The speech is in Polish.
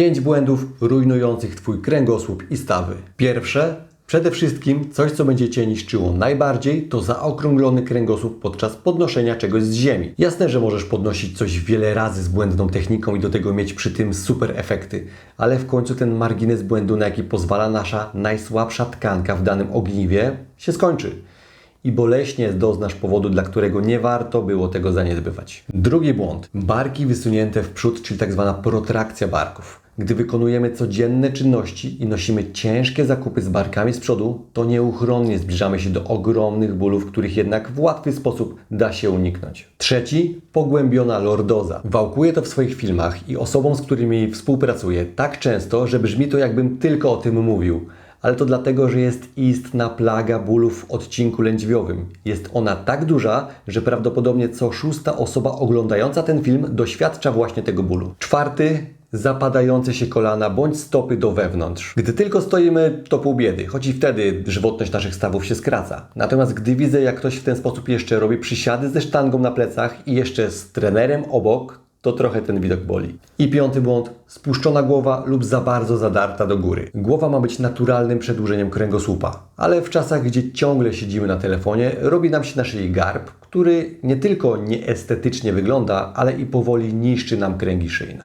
5 błędów rujnujących Twój kręgosłup i stawy. Pierwsze, przede wszystkim coś, co będzie Cię niszczyło najbardziej, to zaokrąglony kręgosłup podczas podnoszenia czegoś z ziemi. Jasne, że możesz podnosić coś wiele razy z błędną techniką i do tego mieć przy tym super efekty, ale w końcu ten margines błędu, na jaki pozwala nasza najsłabsza tkanka w danym ogniwie, się skończy i boleśnie doznasz powodu, dla którego nie warto było tego zaniedbywać. Drugi błąd. Barki wysunięte w przód, czyli tak zwana protrakcja barków. Gdy wykonujemy codzienne czynności i nosimy ciężkie zakupy z barkami z przodu, to nieuchronnie zbliżamy się do ogromnych bólów, których jednak w łatwy sposób da się uniknąć. Trzeci, pogłębiona lordoza. Wałkuję to w swoich filmach i osobom, z którymi współpracuję tak często, że brzmi to jakbym tylko o tym mówił ale to dlatego, że jest istna plaga bólów w odcinku lędźwiowym. Jest ona tak duża, że prawdopodobnie co szósta osoba oglądająca ten film doświadcza właśnie tego bólu. Czwarty, zapadające się kolana bądź stopy do wewnątrz. Gdy tylko stoimy, to pół biedy, choć i wtedy żywotność naszych stawów się skraca. Natomiast gdy widzę, jak ktoś w ten sposób jeszcze robi przysiady ze sztangą na plecach i jeszcze z trenerem obok, to trochę ten widok boli. I piąty błąd, spuszczona głowa lub za bardzo zadarta do góry. Głowa ma być naturalnym przedłużeniem kręgosłupa, ale w czasach, gdzie ciągle siedzimy na telefonie, robi nam się na szyi garb, który nie tylko nieestetycznie wygląda, ale i powoli niszczy nam kręgi szyjne.